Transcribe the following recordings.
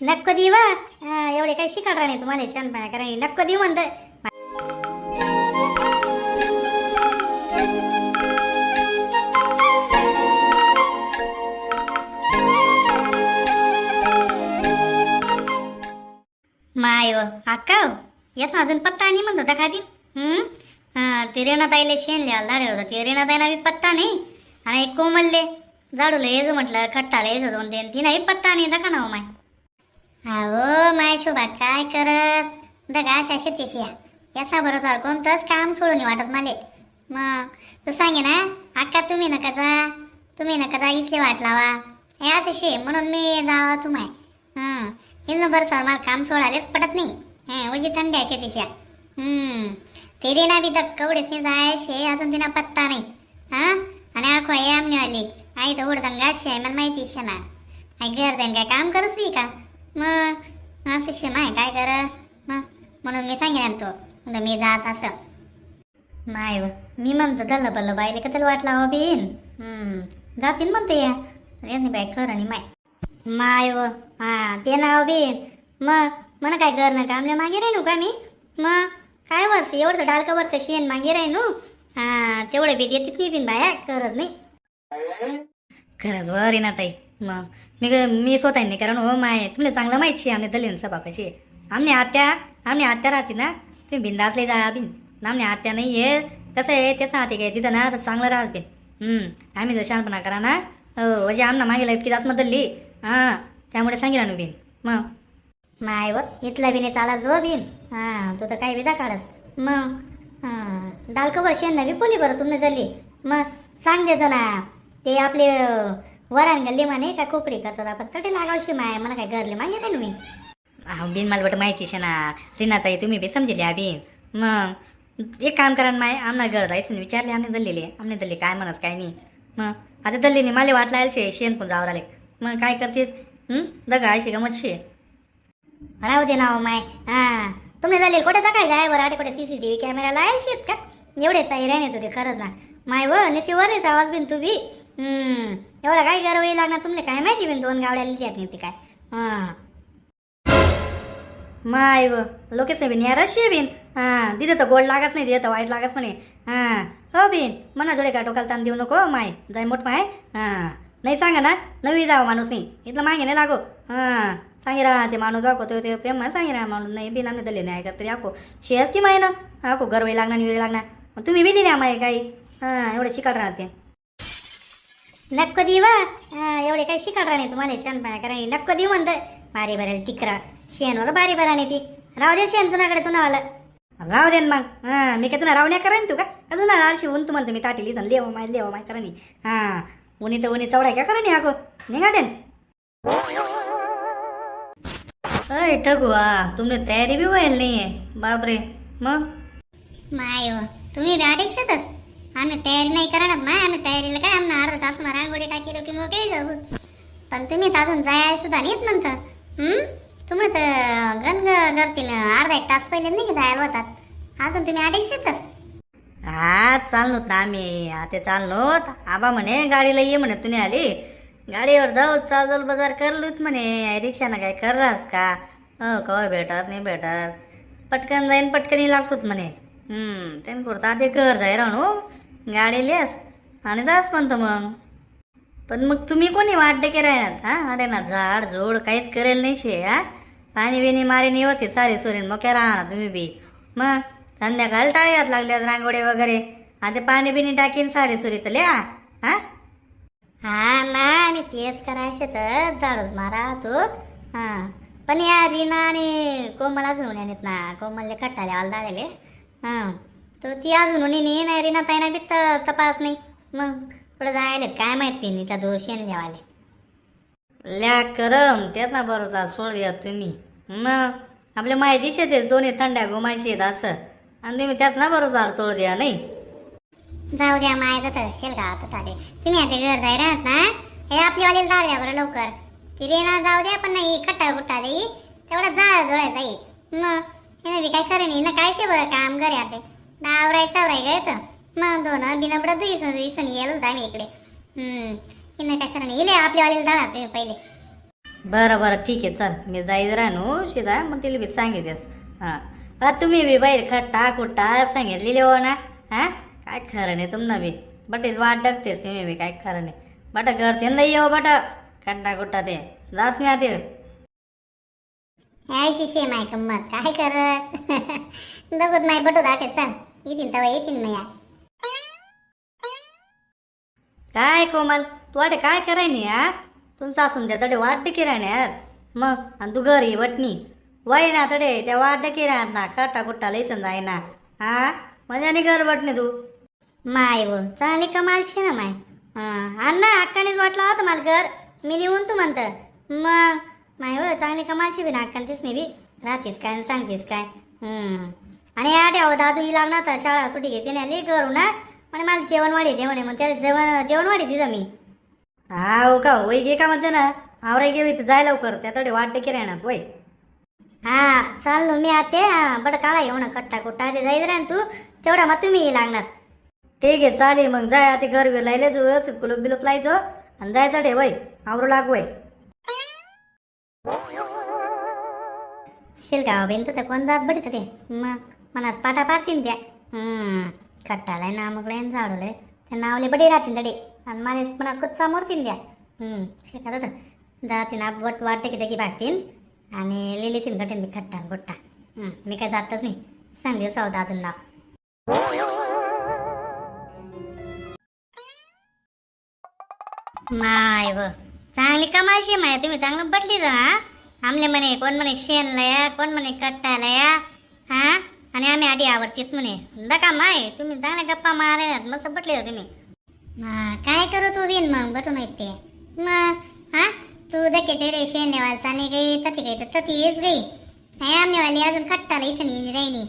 नक्को देव वा. एवढे काही शिकाडरा नाही तुम्हाला शानपणा कारण नक्को देऊ म्हणत माय अक्का हो. ना अजून पत्ता नाही म्हणत होता खादी ते रेणाताईले शेण दाडे होता होतं ते रेणाताईला बी पत्ता नाही. आणि एक कोमलले जाडूला येजो म्हटलं खट्टाला येजो दोन तीन ती नाही पत्ता नाही दखा ना माय. अहो माय शोभा काय करस? दगा अशा शेतीशी या. याचा बरोबर कोणतंच काम सोडून वाटत मला. मग तू सांगे ना अक्का तुम्ही नका जा. तुम्ही नका जा इथले वाट लावा. हे असं शे म्हणून मी जावा तुम्हाय. हां हे बरं सर मला काम सोडायलाच पटत नाही. हां ओजी थंडी आहे शेतीच्या हम्म ना बी धक्क कवडेच नाही जायचे अजून तिना पत्ता नाही. हां? आणि आखो आहे आमने आली. आई तर उडदंगा शे मला माहिती शे ना आई घर काय काम करस मी का? मग असं शे आहे काय करस मग म्हणून मी सांगेन तो मी जात असं. माय मी म्हणतो दल्ल बल्ल बाईले कधी वाटला हो बीन. जातीन म्हणते या. यांनी बाई खरं आणि माय. माय व हा ते नाव हो बीन. मग म्हणा काय करणं कामल्या मागे राहिनू का मी? मग काय बस एवढं तर वरचं वरतं शेण मागे राहिनू? हा तेवढं बी देते नाही बीन बाया करत नाही. खरंच वर ना ताई. मग मी मी स्वतः नाही कारण हो माय तुम्हाला चांगलं माहिती आहे आमने दलिन सभा कशी आमने आत्या आमने आत्या राहते ना तुम्ही बिंदासले जा बिन. आमने आत्या नाही आहे कसं आहे त्याचं हाती काय तिथं ना तर चांगलं राहत. बिन आम्ही जर शहाणपणा करा ना हो म्हणजे आमना मागे इतकी जास्त बदलली हां त्यामुळे सांगितलं ना बिन. मग माय व इथला बिने चाला जो बिन. हां तू तर काय विदा काढस मग हां डालकवर शेण बी पोली बरं तुम्ही झाली मग सांग देतो ना ते आपले वरान गल्ली माने का कोपरी करतात आपण. तटे लागावशी माय मला काय घरले मागे रे मी. अहो बिन मला बट माहिती शे ना रीनाताई तुम्ही बी समजली हा बिन. मग एक काम करा माय आमना घर जायचं विचारले आमने दल्लेले. आमने दल्ले काय म्हणत काय नाही. मग आता दल्लीने मला वाट लायला शे शेण पण जावं राहिले. मग काय करते दगा अशी गमत शे. राहू दे ना हो माय. हा. तुम्ही झाले कुठे काय जाय बरं कुठे? सीसीटीव्ही कॅमेरा लायल शेत का एवढे चाई राहणे तुझे खरंच ना. माय व नेती वर नाही आवाज बिन तू बी. एवढा काय गर्व येईल लागणार तुमले काय माहिती पण दोन गावड्या लिहित नाही ते काय? हां. माय व लोकेश बिन याराशी बिन? हां. दिदे तर गोड लागत नाही दिदे तर वाईट लागत म्हणे. हा. हो बिन. मना जोडे का टोकाला ताण देऊ नको माय. जाय मोठ माय. हा. नाही सांगा ना नवी जाव माणूस नाही. इथलं मागे नाही लागो. हा. सांगे रा ते माणूस दाखव तो ते प्रेम सांगे राहा माणूस. नाही बिना आम्ही दिले नाही ऐकत तरी आखो. शे ती माय ना. आखो गरवाई लागणार वेळ लागणार. तुम्ही बिली नाही माय काही. हां. एवढं शिकाल राहते. नक्को देव. वा. एवढे काही शिकायला नाही तुम्हाला शानपणा कारण नक्को देऊ म्हणतं बारी भरेल टिकरा. शेणवर बारी नाही ती राहू दे शेण तुनाकडे तुनावाला आलं. राहू दे मग. हां मी काय तुला रावण्या करेन तू का? अजून आळशी ऊन तू म्हणतो मी ताटी लिहिसन लेव माय लेव माय करा हां उनी तर उनी चवडाय का करा अगो निघा देन अय ठगुआ तुमने तयारी बी व्हायला नाहीये. बापरे. मग? माय हो, तुम्ही बॅडेशतच आम्ही तयारी नाही करणार ना आम्ही तयारीला काय आम्हाला अर्धा तास मग रांगोळी टाकी की काही जाऊ. पण तुम्ही अजून जाय सुद्धा नाहीत म्हणता तुम्ही तर गण करतील अर्धा एक तास पहिले नाही की जायला होतात? अजून तुम्ही अडीचशेच हा चाललोत ना आम्ही. ते चाललोत. आबा म्हणे गाडीला ये म्हणे तुम्ही आली. गाडीवर जाऊ चालल बाजार करलोत म्हणे. रिक्षानं काय कररास का? हो कवा भेटास नाही भेटास. पटकन जाईन पटकन लागसूत म्हणे. हम्म त्याने करता ते घर जाय राहणू गाडी लेस आणि जास म्हणतो मग. पण मग तुम्ही कोणी वाट की राहणार हा? अरे ना झाड झोड काहीच करेल नाही शे हा? पाणी बिणी मारीन व्यवस्थित सारे सोरेन मोक्या राहणार तुम्ही बी. मग संध्याकाळ टाळ्यात लागल्यात रांगोळे वगैरे. आता पाणी बिणी टाकीन सारे सुरी तर लिहा हा? हा ना मी तेच करायचे तर झाडच मारा तू. हा. पण या रीना आणि कोमल अजून येत ना. कोमलले कट्टाले आल दावेले हा. तर ती अजून नाही नाही रीना ताईना बी त- तपास नाही. मग पुढे जायला काय माहीत पिनीचा दोष येण लिहावाले ल्या करम तेच ना बरोबर सोड द्या तुम्ही. मग आपल्या माहितीचे ते दोन्ही थंड्या गोमायचे आहेत असं. आणि तुम्ही त्याच ना बरोबर तोड द्या नाही? जाऊ द्या माय तर शेल का आता तारे तुम्ही आता घर जाय राहत ना हे आपली वालीला जाऊ द्या बरं लवकर. ती रेना जाऊ द्या पण नाही खट्टा खुट्टा जाई तेवढा जाळ जोडायचा जाई मग हिनं बी काय खरं नाही ना काय शे बरं काम करे आता? डावराय सावराय काय तर मग दोन बिनपडा दुईस दुईसन येल होता आम्ही इकडे. हम्म. काय खरं नाही. इले आपल्या वालीला जाणार तुम्ही पहिले. बरं बरं. ठीक आहे. चल. मी जाईत राहणू. शिदा मग तिला बी सांगितलेस. हां. तुम्ही बी बाई खट्टा कुट्टा सांगितलेली हो ना. हां? काय खरं नाही तुमनं बी. बट वाट डगतेस तुम्ही बी. काय खरं नाही. बट घरचे नाही येऊ बट. खट्टा कुट्टा ते. जास मी आते यायची शे माय गंमत काय करत बघत माय बटू दाटे चल. येतील तेव्हा येतील मग या. काय कोमल तू अरे काय कराय नाही हा तुझं सासून त्या तडे वाट की राहण्यात मग आणि तू घरी वटणी. वय ना तडे त्या वाट की राहत ना कट्टा कुट्टा लयसन जाय ना. हा मजाने घर वटणे तू. माय व चांगली कमालशी ना माय? हां अण्णा अक्कानेच वाटलं होतं मला घर. मी निघून तू म्हणतं. मग माय हो चांगली कमालची बी ना अक्काने तीच नाही बी राहतीस काय सांगतीस काय? हम्म. आणि आड्या हो दादू ही लागणार तर शाळा सुटी घेते ना लई करू ना. म्हणे मला जेवण वाढी दे म्हणे मग त्याला जेवण जेवण वाढी दिलं मी. हा हो का वय घे का म्हणते ना? आवराय घेऊ इथं जाय लवकर त्या तडे वाट की राहणार वय हा चाललो मी आते बड काळा येऊ ना कट्टा कुट्टा ते जायचं राह तू. तेवढा मग तुम्ही लागणार. ठीक आहे चालेल मग जाय आता घर लायले जो व्यवस्थित कुलूप बिलूप लायचो आणि जायचं डे वय आवरू लाग वय शिलगाव बिन तर कोण जात बडी तडे? मग. मनास पाटा पाडतीन त्या मग कट्टालाय नामकलाय लय त्या नावले बडी राहतीन तडे आणि मला मनात कुच्चा मोरतीन द्या हम्म शिका जातीन आप वट वाटते की त्याची भागतीन. आणि लिहिलीतीन गटीन मी खट्टा बुट्टा मी काय जातच नाही. सांग दिवस अजून नाव. माय व. चांगली कमालशी माय. तुम्ही चांगलं बटली जा आमले म्हणे कोण म्हणे शेणला या कोण म्हणे कट्टाला या हा. आणि आम्ही आधी आवडतीस म्हणे. दका माय तुम्ही चांगल्या गप्पा मारे मस्त बटले जा तुम्ही काय करू तू बिन मग बटू माहीत ते मग हा? तू दके ते रे शेणेवाल चालली गई तती गई तर तती येच गई. नाही आमनेवाली अजून खट्टाला इसन येणी राहिनी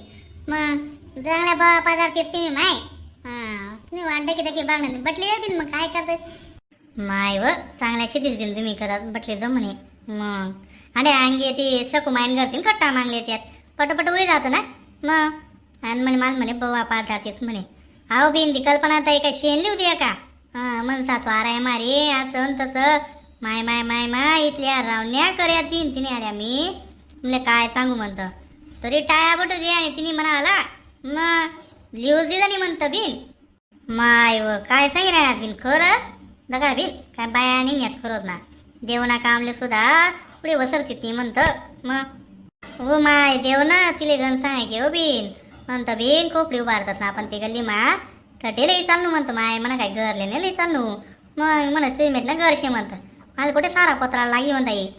मग चांगल्या बा पदार्थ तुम्ही माय. हा तुम्ही वाट दके दके बांगण बटले बिन मग काय करते माय व चांगल्या शेतीच बिन तुम्ही करत बटले जा म्हणे. मग आणि अंगी ते सकू मायन करतील खट्टा मागले त्यात. पटपट उडी जातो ना? मग आणि म्हणे मला म्हणे बवा पाच जातेस म्हणे. अहो बिन ती कल्पना ताई काय शेण लिहू दे का? हा मनसाचो आराय मारे असं न तसं. माय माय माय माय इथल्या रावण्या करत बिन तिने आल्या मी. म्हणले काय सांगू म्हणतं. तरी टाया बटू दे आणि तिने म्हणाला मग लिहूच दिलं नाही म्हणतं बिन माय व काय सांगे राहणार बिन खरंच? दगा बिन काय बाया निघण्यात खरंच ना. देवना कामले सुद्धा पुढे वसरतीत नाही म्हणतं. मग हो माय देव ना तिले गण सांगायचे हो बिन। म्हणतं बिन खोपडी उभारतात ना आपण ते गल्ली मा। थटे लई चालू म्हणतो माय म्हणा काय घरले नाही लई चालू मग म्हणा सिमेंट ना घरशे म्हणतं। मला कुठे सारा पत्रा लागी म्हणता येईल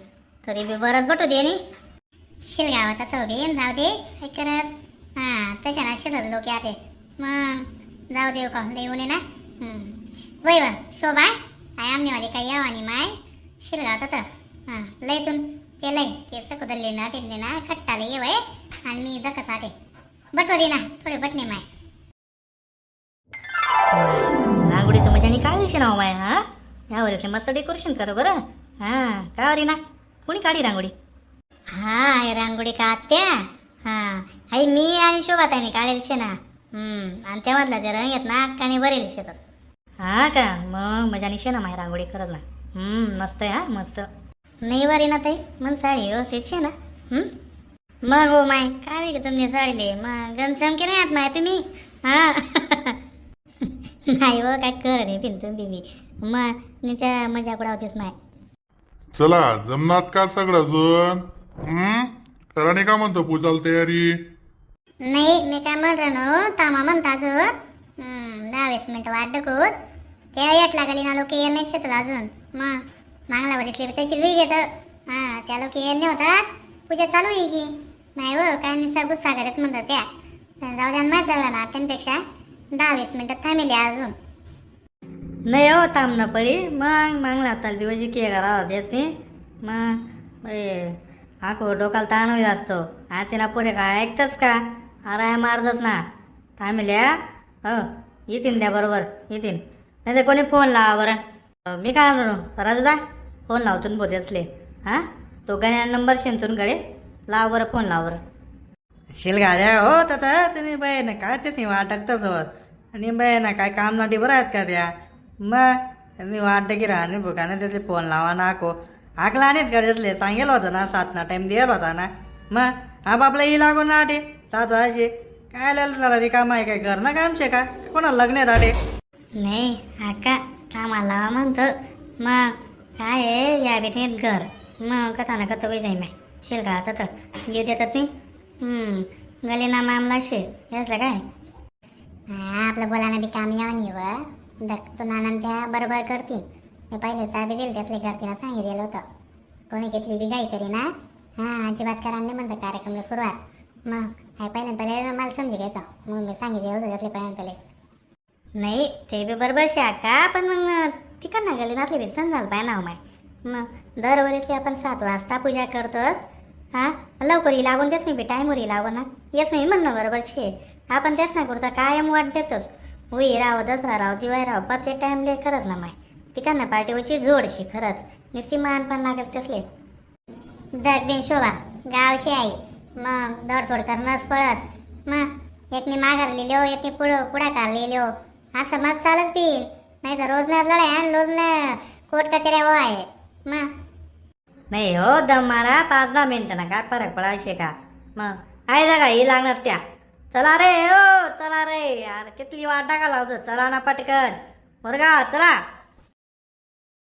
तरी बी बरंच बटू दे नी। शिलगावात आता बेन जाऊ दे काय करत? हा तशा ना शिलत लोक आते। मग जाऊ देऊ का देऊ नये ना? वय वा शोभा काय आमनेवाली काय यावानी माय। शिलगावात आता हा लयतून ते लय ते सकुदल्ले ना टिल्ले ना खट्टाले ये वय. आणि मी दका साठे बटवली ना थोडे बटले माय. रांगोळी तर मजानी काढायची ना हो माय हा? या वर्षी मस्त डेकोरेशन कर बरं. हा का रे ना? कोणी काढी रांगोळी? हा हे रांगोळी का आत्या हा. आई मी आणि शोभाताईने काढेल शे ना. हम्म आणि त्यामधला ते रंग येत ना अक्काने बरेल शेतात हा का? मग मजानी शे ना माय रांगोळी करत ना हम्म मस्त आहे हा मस्त. नाही बरी ना ताई मग साडी व्यवस्थित शे ना मग हो माय काय वेग तुमने साडीले मग गण चमके नाही आत माय तुम्ही हा नाही हो काय कर रे पिन तुम्ही बी मग निच्या मजा कुडावतेस माय चला जमनात का सगळं जण हम्म करा नाही का म्हणतो पूजाला तयारी नाही मी काय म्हणतो ना तामा म्हणता अजून दहा वीस मिनिटं वाट डकूत त्या येत लागली ना लोक येईल नाही शेतात अजून मग मागला वरिसले तशी वी घेत. हां त्या लोक येईल नाही होता पूजा चालू आहे की? नाही हो काय नुसता गुस्सा करत म्हणतात त्या. जाऊ द्या माहीत झालं ना त्यांपेक्षा दहा वीस मिनटं थांबेली अजून. नाही हो थांब ना पळी मग मागला चाल दिवशी म्हणजे के करा त्याची मग ए आको डोकाला ताण होईल असतो आ तिला पोरे काय ऐकतच का? आराय मारतच ना. थांबल्या? हो येतीन द्या बरोबर येतीन. नाही तर कोणी फोन लावा बरं. मी काय म्हणू? राजूदा फोन लावतो ना बोते असले हां तो गण्या नंबर शेंतून गडे लाव बरं फोन लाव बरं. शिलगाड्या हो तर तुम्ही बाय ना काय ते वाटकतच होत आणि बाय ना काय काम नाटी बरं आहेत का त्या? मग वाट की राहणे बुकाने त्याचे फोन लावा नाको. हाकला नाहीत का त्यातले? सांगेल होतं ना सातना टाईम द्यायला होता ना. मग हा बापला ही लागून ना आठे सात वाजे. काय लाल झाला रिकामा आहे काय घर ना कामशे का? कोणाला लग्न आहेत आठे नाही आका कामाला लावा म्हणतो मग काय आहे? या बेटीत घर. मग कथा ना कथा जाई माय शिल का? आता तर. येऊ देतात नाही? गले ना मामला शे याचं काय? आपलं बोलायला बी काम यावं येव व. दक तो त्या बरोबर करतील मी पहिले ताबे दिले त्यातले तिला सांगितलेलं होतं. कोणी घेतली बी गाई करी ना? हां अजिबात करा नाही म्हणतं कार्यक्रमला सुरुवात. मग आहे पहिल्या पहिले मला समजी घ्यायचं. मग मी सांगितलेलं होतं त्यातले पहिल्या पहिले. नाही ते बी बरोबर शे आका पण मग तिकडनं गेले नसले बी झालं पाय ना हो माय मग दरवर्षी आपण सात वाजता पूजा करतोस हा? लवकर ही लागून तेच नाही बी टाईमवर ही लागून ना येस नाही म्हणणं बरोबर शे. आपण तेच नाही करता कायम वाट देतोस होई राव दसरा राव दिवाळी राव प्रत्येक टाईमले खरंच ना माय तिकडनं पार्टीवरची जोडशी खरंच. निस्ती मान पण लागेल तसले. दग बिन शोभा गावशी आई. मग दरसोड कर नस पळस. मग एकने माघार लिहिलो हो, एकने पुढं पुढाकार लिहिलो हो. असं समाज चालत बी. नाही तर रोज ना लढाय आणि रोज ना कोर्ट कचऱ्या व आहे. मग नाही हो दम मारा पाच दहा मिनटं ना काय फरक पडायचे का? मग आहे जागा ही लागणार त्या. चला रे हो चला रे. यार कितली वाट टाका लावतो चला ना पटकन. मुरगा चला.